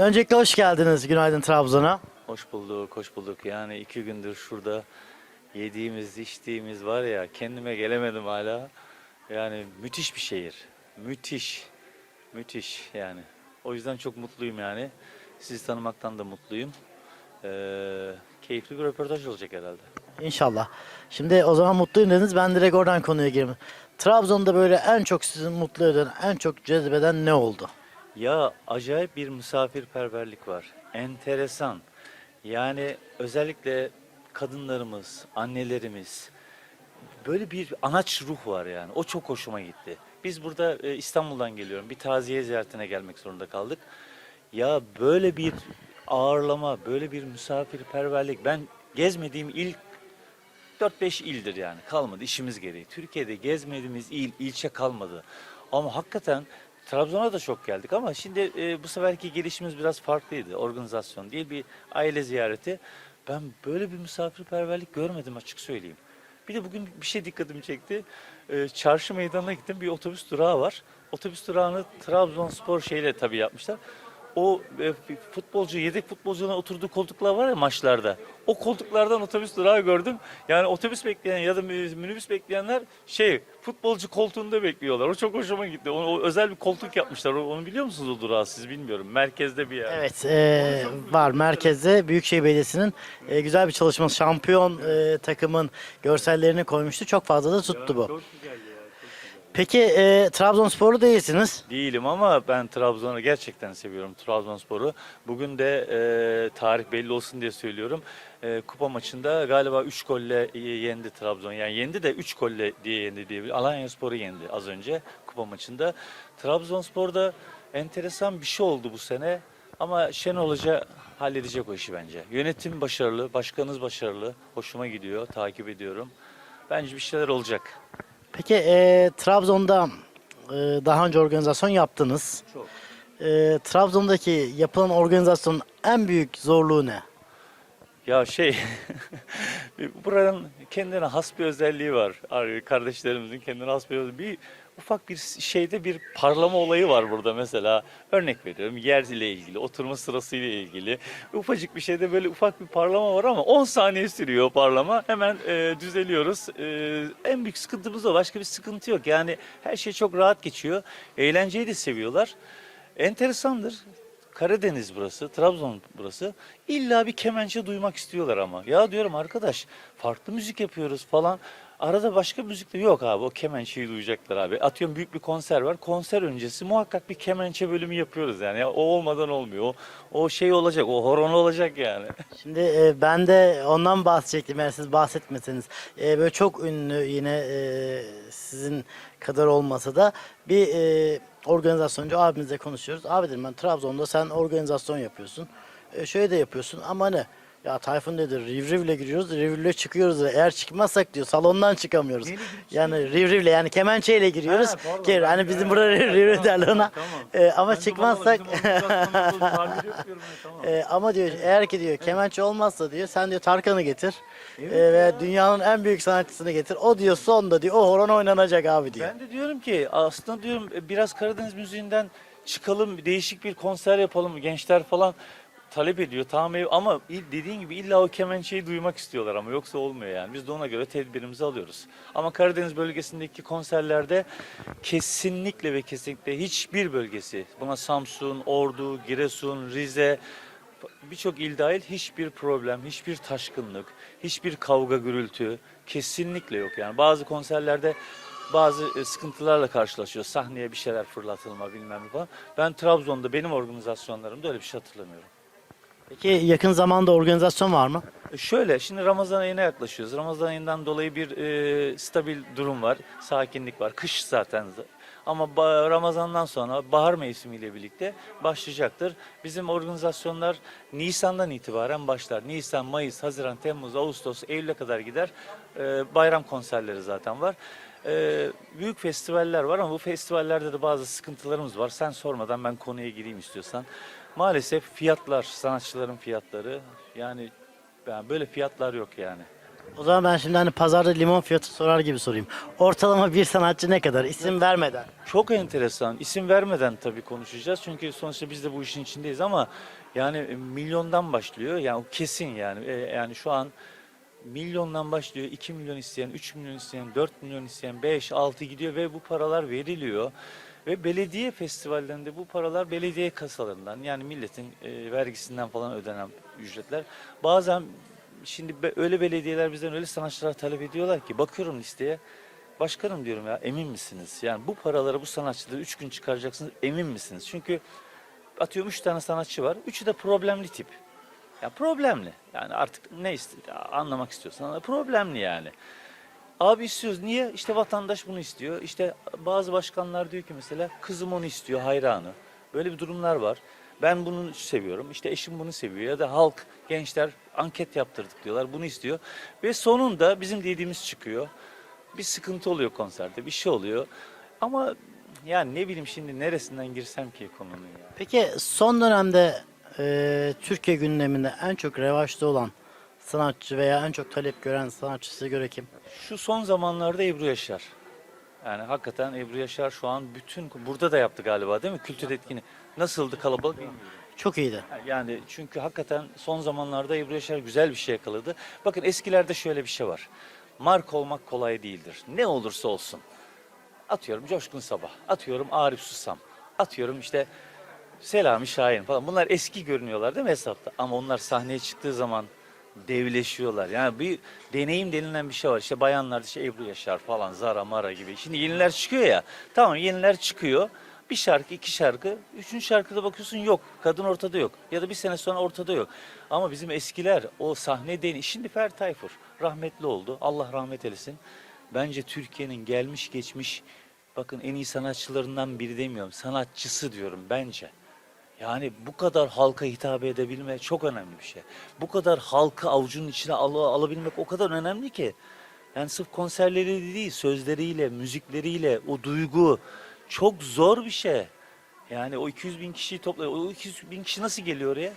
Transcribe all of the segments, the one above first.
Öncelikle hoş geldiniz. Günaydın Trabzon'a. Hoş bulduk, hoş bulduk. Yani iki gündür şurada yediğimiz, içtiğimiz var ya kendime gelemedim hala. Yani müthiş bir şehir. Müthiş. Müthiş yani. O yüzden çok mutluyum yani. Sizi tanımaktan da mutluyum. Ee, keyifli bir röportaj olacak herhalde. İnşallah. Şimdi o zaman mutluyum dediniz. Ben direkt oradan konuya gireyim. Trabzon'da böyle en çok sizi mutlu eden, en çok cezbeden ne oldu? Ya acayip bir misafirperverlik var. Enteresan. Yani özellikle kadınlarımız, annelerimiz böyle bir anaç ruh var yani. O çok hoşuma gitti. Biz burada e, İstanbul'dan geliyorum. Bir taziye ziyaretine gelmek zorunda kaldık. Ya böyle bir ağırlama, böyle bir misafirperverlik. Ben gezmediğim ilk 4-5 ildir yani kalmadı işimiz gereği. Türkiye'de gezmediğimiz il, ilçe kalmadı. Ama hakikaten Trabzon'a da çok geldik ama şimdi e, bu seferki gelişimiz biraz farklıydı. Organizasyon değil bir aile ziyareti. Ben böyle bir misafirperverlik görmedim açık söyleyeyim. Bir de bugün bir şey dikkatimi çekti. E, çarşı meydanına gittim bir otobüs durağı var. Otobüs durağını Trabzonspor şeyle tabii yapmışlar. O e, futbolcu, yedek futbolcuların oturduğu koltuklar var ya maçlarda. O koltuklardan otobüs durağı gördüm. Yani otobüs bekleyen ya da minibüs bekleyenler şey futbolcu koltuğunda bekliyorlar. O çok hoşuma gitti. O, o özel bir koltuk yapmışlar. Onu biliyor musunuz o durağı siz bilmiyorum. Merkezde bir yer. Evet, e, var merkezde Büyükşehir Belediyesi'nin e, güzel bir çalışması. Şampiyon e, takımın görsellerini koymuştu. Çok fazla da tuttu bu. Çok güzeldi ya. Peki e, Trabzonsporlu değilsiniz. Değilim ama ben Trabzon'u gerçekten seviyorum Trabzonspor'u. Bugün de e, tarih belli olsun diye söylüyorum. E, kupa maçında galiba 3 golle yendi Trabzon. Yani yendi de 3 golle diye yendi diye. Alanyaspor'u yendi az önce kupa maçında. Trabzonspor'da enteresan bir şey oldu bu sene. Ama Şenol Hoca halledecek o işi bence. Yönetim başarılı, başkanınız başarılı. Hoşuma gidiyor, takip ediyorum. Bence bir şeyler olacak. Peki e, Trabzon'da e, daha önce organizasyon yaptınız. Çok. E, Trabzon'daki yapılan organizasyonun en büyük zorluğu ne? Ya şey, buranın kendine has bir özelliği var. Ar- Kardeşlerimizin kendine has bir özelliği. Bir ufak bir şeyde bir parlama olayı var burada mesela. Örnek veriyorum yer ile ilgili, oturma sırası ile ilgili. Ufacık bir şeyde böyle ufak bir parlama var ama 10 saniye sürüyor o parlama. Hemen e, düzeliyoruz. E, en büyük sıkıntımız o. Başka bir sıkıntı yok. Yani her şey çok rahat geçiyor. Eğlenceyi de seviyorlar. Enteresandır. Karadeniz burası, Trabzon burası. İlla bir kemençe duymak istiyorlar ama. Ya diyorum arkadaş farklı müzik yapıyoruz falan. Arada başka müzik de yok abi. O kemençeyi duyacaklar abi. Atıyorum büyük bir konser var. Konser öncesi muhakkak bir kemençe bölümü yapıyoruz yani. Ya o olmadan olmuyor. O, o şey olacak, o horon olacak yani. Şimdi e, ben de ondan bahsedecektim eğer siz bahsetmeseniz. E, böyle çok ünlü yine e, sizin kadar olmasa da bir e, organizasyoncu abimizle konuşuyoruz. Abi dedim ben Trabzon'da sen organizasyon yapıyorsun. E, şöyle de yapıyorsun ama ne? Ya Tayfun dedi Rivriv'le giriyoruz, Rivriv'le çıkıyoruz. Eğer çıkmazsak diyor salondan çıkamıyoruz. Yani Rivriv'le yani kemençeyle giriyoruz. Ha, pardon, Ki, ben hani bizim burada Rivriv derler ona. Tamam. E, ama Ben de çıkmazsak bizim organizasyonumuzda tabiri yok diyorum ben, tamam. e, ama diyor eğer ki diyor kemençe olmazsa diyor sen diyor Tarkan'ı getir. E, ve dünyanın en büyük sanatçısını getir. O diyor sonda diyor o horon oynanacak abi diyor. Ben de diyorum ki aslında diyorum e, biraz Karadeniz müziğinden çıkalım, değişik bir konser yapalım. Gençler falan talep ediyor. Tamam ev- ama dediğin gibi illa o kemençeyi duymak istiyorlar ama yoksa olmuyor yani. Biz de ona göre tedbirimizi alıyoruz. Ama Karadeniz bölgesindeki konserlerde kesinlikle ve kesinlikle hiçbir bölgesi buna Samsun, Ordu, Giresun, Rize birçok il dahil hiçbir problem, hiçbir taşkınlık, hiçbir kavga gürültü kesinlikle yok yani. Bazı konserlerde bazı e, sıkıntılarla karşılaşıyor. Sahneye bir şeyler fırlatılma bilmem ne falan. Ben Trabzon'da benim organizasyonlarımda öyle bir şey hatırlamıyorum. Peki yakın zamanda organizasyon var mı? E, Şöyle, şimdi Ramazan ayına yaklaşıyoruz. Ramazan ayından dolayı bir e, stabil durum var, sakinlik var. Kış zaten. Ama Ramazan'dan sonra bahar mevsimiyle birlikte başlayacaktır. Bizim organizasyonlar Nisan'dan itibaren başlar. Nisan, Mayıs, Haziran, Temmuz, Ağustos, Eylül'e kadar gider. E, bayram konserleri zaten var. E, büyük festivaller var ama bu festivallerde de bazı sıkıntılarımız var. Sen sormadan ben konuya gireyim istiyorsan. Maalesef fiyatlar, sanatçıların fiyatları yani yani böyle fiyatlar yok yani. O zaman ben şimdi hani pazarda limon fiyatı sorar gibi sorayım. Ortalama bir sanatçı ne kadar? İsim vermeden. Çok enteresan. İsim vermeden tabii konuşacağız. Çünkü sonuçta biz de bu işin içindeyiz ama yani e, milyondan başlıyor. Yani o kesin yani. E, Yani şu an milyondan başlıyor. 2 milyon isteyen, 3 milyon isteyen, 4 milyon isteyen, 5, 6 gidiyor ve bu paralar veriliyor. Ve belediye festivallerinde bu paralar belediye kasalarından yani milletin e, vergisinden falan ödenen ücretler. Bazen şimdi be- öyle belediyeler bizden öyle sanatçılar talep ediyorlar ki bakıyorum listeye. Başkanım diyorum ya emin misiniz? Yani bu paraları bu sanatçıları 3 gün çıkaracaksınız emin misiniz? Çünkü atıyorum 3 tane sanatçı var. Üçü de problemli tip. Ya problemli. Yani artık ne ist- anlamak istiyorsan problemli yani. Abi istiyoruz. Niye? İşte vatandaş bunu istiyor. İşte bazı başkanlar diyor ki mesela kızım onu istiyor hayranı. Böyle bir durumlar var. Ben bunu seviyorum. İşte eşim bunu seviyor. Ya da halk, gençler anket yaptırdık diyorlar. Bunu istiyor. Ve sonunda bizim dediğimiz çıkıyor. Bir sıkıntı oluyor konserde. Bir şey oluyor. Ama yani ne bileyim şimdi neresinden girsem ki konunun ya. Peki son dönemde e, Türkiye gündeminde en çok revaçta olan sanatçı veya en çok talep gören sanatçı size göre kim? Şu son zamanlarda Ebru Yaşar. Yani hakikaten Ebru Yaşar şu an bütün burada da yaptı galiba değil mi? Kültür etkini. Nasıldı kalabalık? Çok iyiydi. Yani çünkü hakikaten son zamanlarda Ebru Yaşar güzel bir şey yakaladı. Bakın eskilerde şöyle bir şey var. Marka olmak kolay değildir. Ne olursa olsun. Atıyorum Coşkun Sabah, atıyorum Arif Susam, atıyorum işte Selami Şahin falan. Bunlar eski görünüyorlar değil mi hesapta? Ama onlar sahneye çıktığı zaman devleşiyorlar. Yani bir deneyim denilen bir şey var. İşte bayanlar işte Ebru Yaşar falan, Zara Mara gibi. Şimdi yeniler çıkıyor ya. Tamam yeniler çıkıyor. Bir şarkı, iki şarkı. Üçüncü şarkıda bakıyorsun yok. Kadın ortada yok. Ya da bir sene sonra ortada yok. Ama bizim eskiler o sahne deneyim. Şimdi Ferdi Tayfur rahmetli oldu. Allah rahmet eylesin. Bence Türkiye'nin gelmiş geçmiş bakın en iyi sanatçılarından biri demiyorum. Sanatçısı diyorum bence. Yani bu kadar halka hitap edebilme çok önemli bir şey. Bu kadar halkı avucunun içine al- alabilmek o kadar önemli ki. Yani sırf konserleri değil, sözleriyle, müzikleriyle, o duygu çok zor bir şey. Yani o 200 bin kişiyi topla, o 200 bin kişi nasıl geliyor oraya?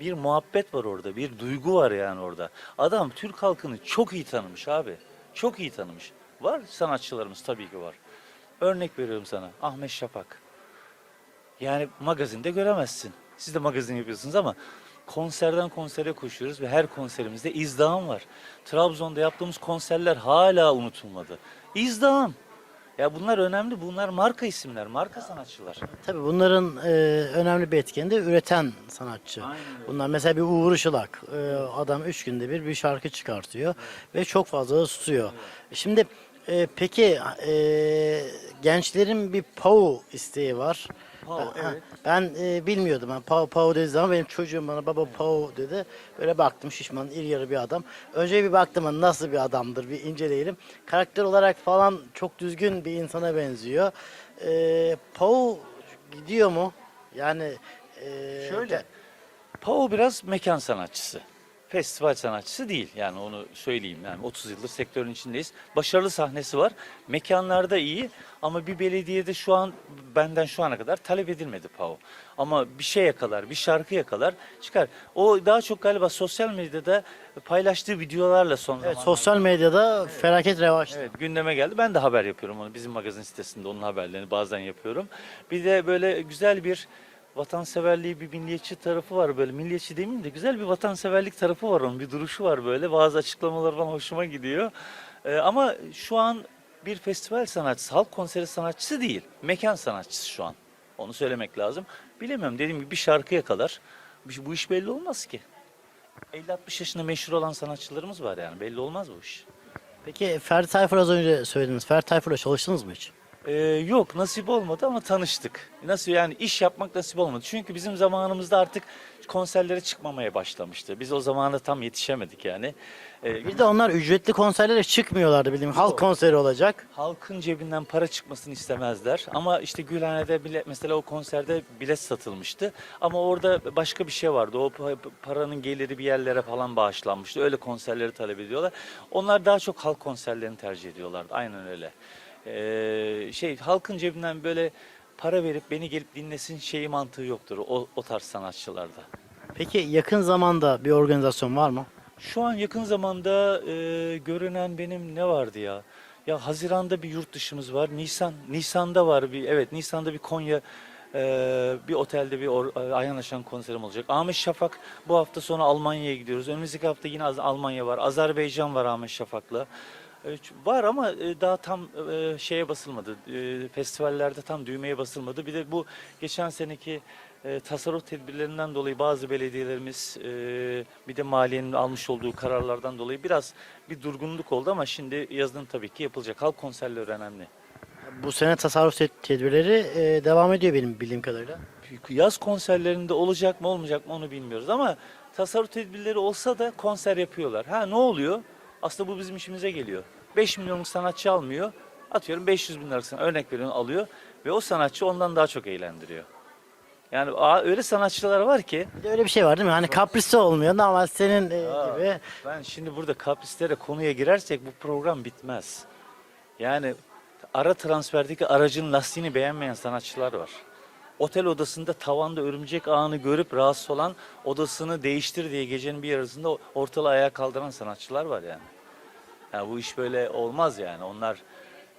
Bir muhabbet var orada, bir duygu var yani orada. Adam Türk halkını çok iyi tanımış abi. Çok iyi tanımış. Var sanatçılarımız tabii ki var. Örnek veriyorum sana. Ahmet Şafak. Yani magazinde göremezsin. Siz de magazin yapıyorsunuz ama konserden konsere koşuyoruz ve her konserimizde izdiham var. Trabzon'da yaptığımız konserler hala unutulmadı. İzdiham. Ya bunlar önemli. Bunlar marka isimler, marka sanatçılar. Tabii bunların e, önemli bir etkeni de üreten sanatçı. Aynen öyle. Bunlar mesela bir Uğur Işılak. E, adam üç günde bir bir şarkı çıkartıyor ve çok fazla da tutuyor. Şimdi e, peki e, gençlerin bir PAU isteği var. PAU, evet. Ben e, bilmiyordum. Ben PAU, PAU dediği zaman benim çocuğum bana baba PAU dedi. Böyle baktım şişman, iri yarı bir adam. Önce bir baktım hani nasıl bir adamdır bir inceleyelim. Karakter olarak falan çok düzgün bir insana benziyor. E, PAU gidiyor mu? Yani e, Şöyle. Pao biraz mekan sanatçısı. Festival sanatçısı değil yani onu söyleyeyim yani 30 yıldır sektörün içindeyiz. Başarılı sahnesi var. Mekanlarda iyi ama bir belediyede şu an benden şu ana kadar talep edilmedi Pao. Ama bir şey yakalar, bir şarkı yakalar çıkar. O daha çok galiba sosyal medyada paylaştığı videolarla son Evet, zamanlarda- sosyal medyada felaket revaçta. Evet gündeme geldi. Ben de haber yapıyorum onu. Bizim magazin sitesinde onun haberlerini bazen yapıyorum. Bir de böyle güzel bir vatanseverliği bir milliyetçi tarafı var böyle. Milliyetçi demeyeyim de güzel bir vatanseverlik tarafı var onun. Bir duruşu var böyle. Bazı açıklamaları falan hoşuma gidiyor. Ee, ama şu an bir festival sanatçısı, halk konseri sanatçısı değil. Mekan sanatçısı şu an. Onu söylemek lazım. Bilemiyorum dediğim gibi bir şarkı yakalar. Bu bu iş belli olmaz ki. 50-60 yaşında meşhur olan sanatçılarımız var yani. Belli olmaz bu iş. Peki Ferdi Tayfur az önce söylediniz. Ferdi Tayfur'la çalıştınız mı hiç? Ee, yok nasip olmadı ama tanıştık. Nasıl yani iş yapmak nasip olmadı. Çünkü bizim zamanımızda artık konserlere çıkmamaya başlamıştı. Biz o zamana tam yetişemedik yani. Ee, Bir de onlar ücretli konserlere çıkmıyorlardı bildiğim. Halk konseri olacak. halkın cebinden para çıkmasını istemezler. Ama işte Gülhane'de bile mesela o konserde bilet satılmıştı. Ama orada başka bir şey vardı. O pa- paranın geliri bir yerlere falan bağışlanmıştı. Öyle konserleri talep ediyorlar. Onlar daha çok halk konserlerini tercih ediyorlardı. Aynen öyle. Ee, şey halkın cebinden böyle para verip beni gelip dinlesin şeyi mantığı yoktur o, o tarz sanatçılarda. Peki yakın zamanda bir organizasyon var mı? Şu an yakın zamanda e, görünen benim ne vardı ya? Ya Haziran'da bir yurt dışımız var. Nisan Nisan'da var bir evet Nisan'da bir Konya e, bir otelde bir or, e, Ayhan Aşan konserim olacak. Ahmet Şafak bu hafta sonu Almanya'ya gidiyoruz. Önümüzdeki hafta yine Almanya var. Azerbaycan var Ahmet Şafak'la. E, ç- Var ama e, daha tam e, şeye basılmadı. E, Festivallerde tam düğmeye basılmadı. Bir de bu geçen seneki tasarruf tedbirlerinden dolayı bazı belediyelerimiz bir de maliyenin almış olduğu kararlardan dolayı biraz bir durgunluk oldu ama şimdi yazın tabii ki yapılacak. Halk konserleri önemli. Bu sene tasarruf ted- tedbirleri devam ediyor benim bildiğim kadarıyla. Yaz konserlerinde olacak mı olmayacak mı onu bilmiyoruz ama tasarruf tedbirleri olsa da konser yapıyorlar. Ha ne oluyor? Aslında bu bizim işimize geliyor. 5 milyonluk sanatçı almıyor. Atıyorum 500 bin liralık sanatçı, örnek veriyorum alıyor ve o sanatçı ondan daha çok eğlendiriyor. Yani aa, öyle sanatçılar var ki Bir de öyle bir şey var değil mi? Hani kaprisli olmuyor normal senin e, Aa, gibi. Ben şimdi burada kaprislere konuya girersek bu program bitmez. Yani ara transferdeki aracın lastiğini beğenmeyen sanatçılar var. Otel odasında tavanda örümcek ağını görüp rahatsız olan odasını değiştir diye gecenin bir yarısında ortalığı ayağa kaldıran sanatçılar var yani. Yani bu iş böyle olmaz yani. Onlar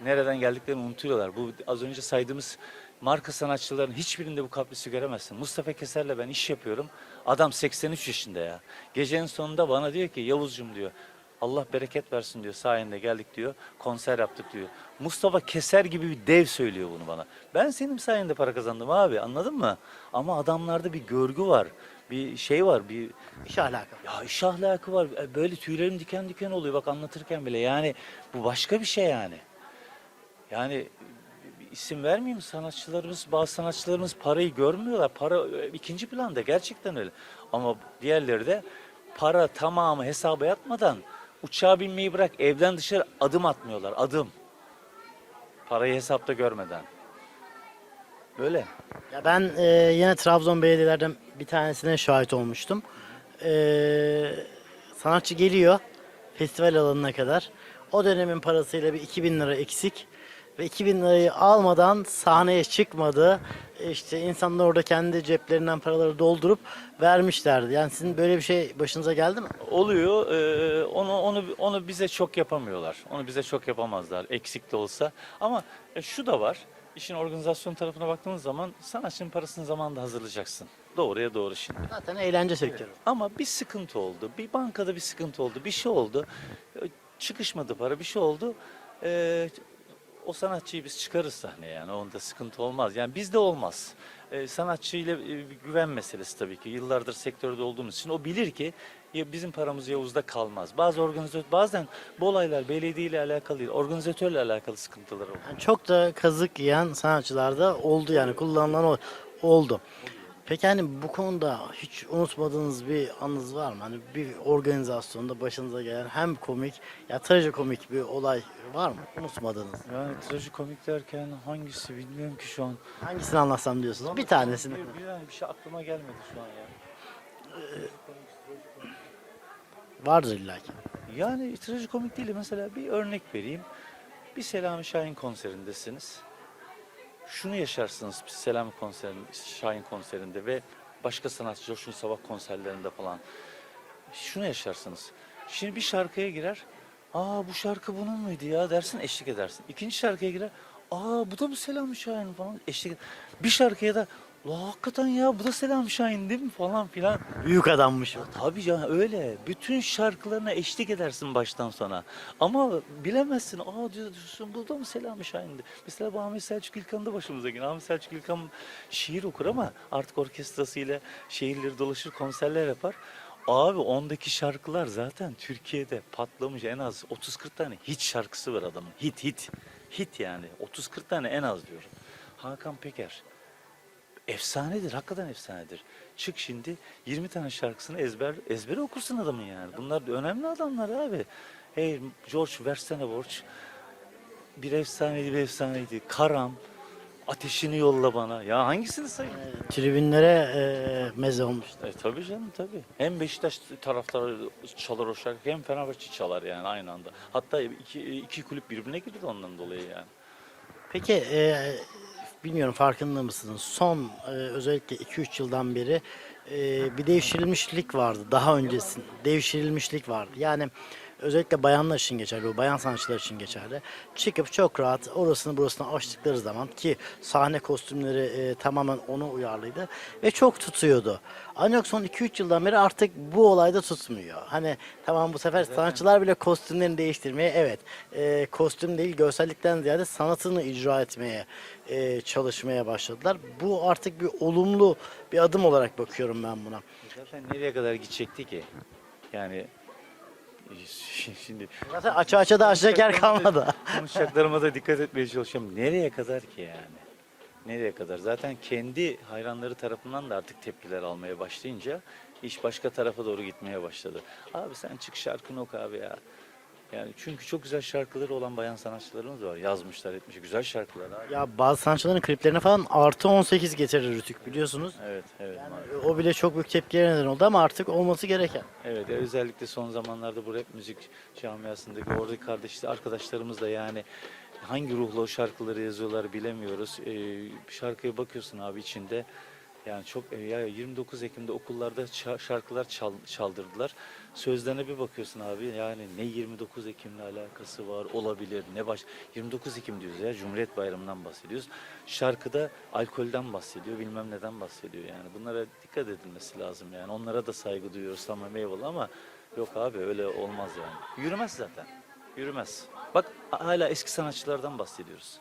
nereden geldiklerini unutuyorlar. Bu az önce saydığımız marka sanatçıların hiçbirinde bu kaprisi göremezsin. Mustafa Keser'le ben iş yapıyorum. Adam 83 yaşında ya. Gecenin sonunda bana diyor ki Yavuzcum diyor. Allah bereket versin diyor sayende geldik diyor. Konser yaptık diyor. Mustafa Keser gibi bir dev söylüyor bunu bana. Ben senin sayende para kazandım abi anladın mı? Ama adamlarda bir görgü var. Bir şey var. Bir İş ahlakı. ya iş ahlakı var. E, Böyle tüylerim diken diken oluyor bak anlatırken bile. Yani bu başka bir şey yani. Yani isim vermeyeyim sanatçılarımız, bazı sanatçılarımız parayı görmüyorlar. Para e, ikinci planda gerçekten öyle. Ama diğerleri de para tamamı hesaba yatmadan uçağa binmeyi bırak evden dışarı adım atmıyorlar. Adım. Parayı hesapta görmeden. Böyle. Ya ben e, yine Trabzon belediyelerden bir tanesine şahit olmuştum. E, sanatçı geliyor festival alanına kadar. O dönemin parasıyla bir 2000 lira eksik ve 2000 lirayı almadan sahneye çıkmadı. İşte insanlar orada kendi ceplerinden paraları doldurup vermişlerdi. Yani sizin böyle bir şey başınıza geldi mi? Oluyor. eee, onu onu onu bize çok yapamıyorlar. Onu bize çok yapamazlar eksik de olsa. Ama e, şu da var. İşin organizasyon tarafına baktığınız zaman sanatçının parasını zamanında hazırlayacaksın. Doğruya doğru şimdi. Zaten eğlence sektörü. Ama bir sıkıntı oldu. Bir bankada bir sıkıntı oldu. Bir şey oldu. Çıkışmadı para. Bir şey oldu. E, o sanatçıyı biz çıkarız sahneye yani. Onda sıkıntı olmaz. Yani bizde olmaz. E, sanatçıyla e, güven meselesi tabii ki. Yıllardır sektörde olduğumuz için o bilir ki ya bizim paramız Yavuz'da kalmaz. Bazı organizatör bazen bu olaylar belediye ile alakalı değil, organizatörle alakalı sıkıntılar oluyor. Yani çok da kazık yiyen sanatçılar da oldu yani kullanılan ol- oldu. Peki hani bu konuda hiç unutmadığınız bir anınız var mı? Hani bir organizasyonda başınıza gelen hem komik ya trajikomik bir olay var mı? Unutmadığınız. Yani trajikomik derken hangisi bilmiyorum ki şu an. Hangisini anlatsam diyorsunuz? Bir tanesini. Bir, bir, yani bir şey aklıma gelmedi şu an ya. Vardır illaki. Yani trajikomik değil. Mesela bir örnek vereyim. Bir Selami Şahin konserindesiniz. Şunu yaşarsınız bir Selami konserinde, Şahin konserinde ve başka sanatçı Coşkun Sabah konserlerinde falan. Şunu yaşarsınız. Şimdi bir şarkıya girer. Aa bu şarkı bunun muydu ya dersin eşlik edersin. İkinci şarkıya girer. Aa bu da mı Selami Şahin falan eşlik eder. Bir şarkıya da La hakikaten ya bu da Selami Şahin değil mi falan filan. Büyük adammış. Ya tabii canım öyle. Bütün şarkılarına eşlik edersin baştan sona. Ama bilemezsin. Aa diyorsun burada mı Selami Şahin'di? Mesela bu Ahmet Selçuk İlkan'ı da başımıza gelen. Ahmet Selçuk İlkan şiir okur ama artık orkestrasıyla şehirleri dolaşır, konserler yapar. Abi ondaki şarkılar zaten Türkiye'de patlamış en az 30-40 tane hit şarkısı var adamın. Hit hit. Hit yani. 30-40 tane en az diyorum. Hakan Peker. Efsanedir, hakikaten efsanedir. Çık şimdi 20 tane şarkısını ezber ezbere okursun adamın yani. Bunlar önemli adamlar abi. Hey George versene borç. Bir efsaneydi, bir efsaneydi. Karam, ateşini yolla bana. Ya hangisini sayayım? Tribünlere e, meze olmuş. E tabii canım tabii. Hem Beşiktaş taraftarı çalar o şarkı hem Fenerbahçe çalar yani aynı anda. Hatta iki, iki kulüp birbirine girdi ondan dolayı yani. Peki e, bilmiyorum farkında mısınız? Son e, özellikle 2-3 yıldan beri e, bir devşirilmişlik vardı daha öncesinde. Devşirilmişlik vardı. Yani özellikle bayanlar için geçerli, bu bayan sanatçılar için geçerli. Çıkıp çok rahat orasını burasını açtıkları zaman ki sahne kostümleri e, tamamen ona uyarlıydı ve çok tutuyordu. Ancak son 2-3 yıldan beri artık bu olayda tutmuyor. Hani tamam bu sefer sanatçılar bile kostümlerini değiştirmeye evet e, kostüm değil görsellikten ziyade sanatını icra etmeye e, çalışmaya başladılar. Bu artık bir olumlu bir adım olarak bakıyorum ben buna. Zaten nereye kadar gidecekti ki? Yani şimdi Zaten açı açı da açacak yer kalmadı. konuşacaklarıma da dikkat etmeye çalışıyorum. Nereye kadar ki yani? Nereye kadar? Zaten kendi hayranları tarafından da artık tepkiler almaya başlayınca iş başka tarafa doğru gitmeye başladı. Abi sen çık şarkını oku abi ya. Yani çünkü çok güzel şarkıları olan bayan sanatçılarımız var. Yazmışlar etmiş. Güzel şarkılar abi. Ya bazı sanatçıların kliplerine falan artı 18 getirir Rütük biliyorsunuz. Evet, evet. maalesef. O bile çok büyük tepkiye neden oldu ama artık olması gereken. Evet ya özellikle son zamanlarda bu rap müzik camiasındaki oradaki kardeşler arkadaşlarımız da yani hangi ruhla o şarkıları yazıyorlar bilemiyoruz. Ee, şarkıya bakıyorsun abi içinde yani çok e, ya 29 Ekim'de okullarda ça- şarkılar çal- çaldırdılar. Sözlerine bir bakıyorsun abi yani ne 29 Ekim'le alakası var olabilir ne baş 29 Ekim diyoruz ya Cumhuriyet Bayramı'ndan bahsediyoruz. Şarkıda alkolden bahsediyor bilmem neden bahsediyor yani bunlara dikkat edilmesi lazım yani onlara da saygı duyuyoruz tamam eyvallah ama yok abi öyle olmaz yani. Yürümez zaten yürümez. Bak hala eski sanatçılardan bahsediyoruz.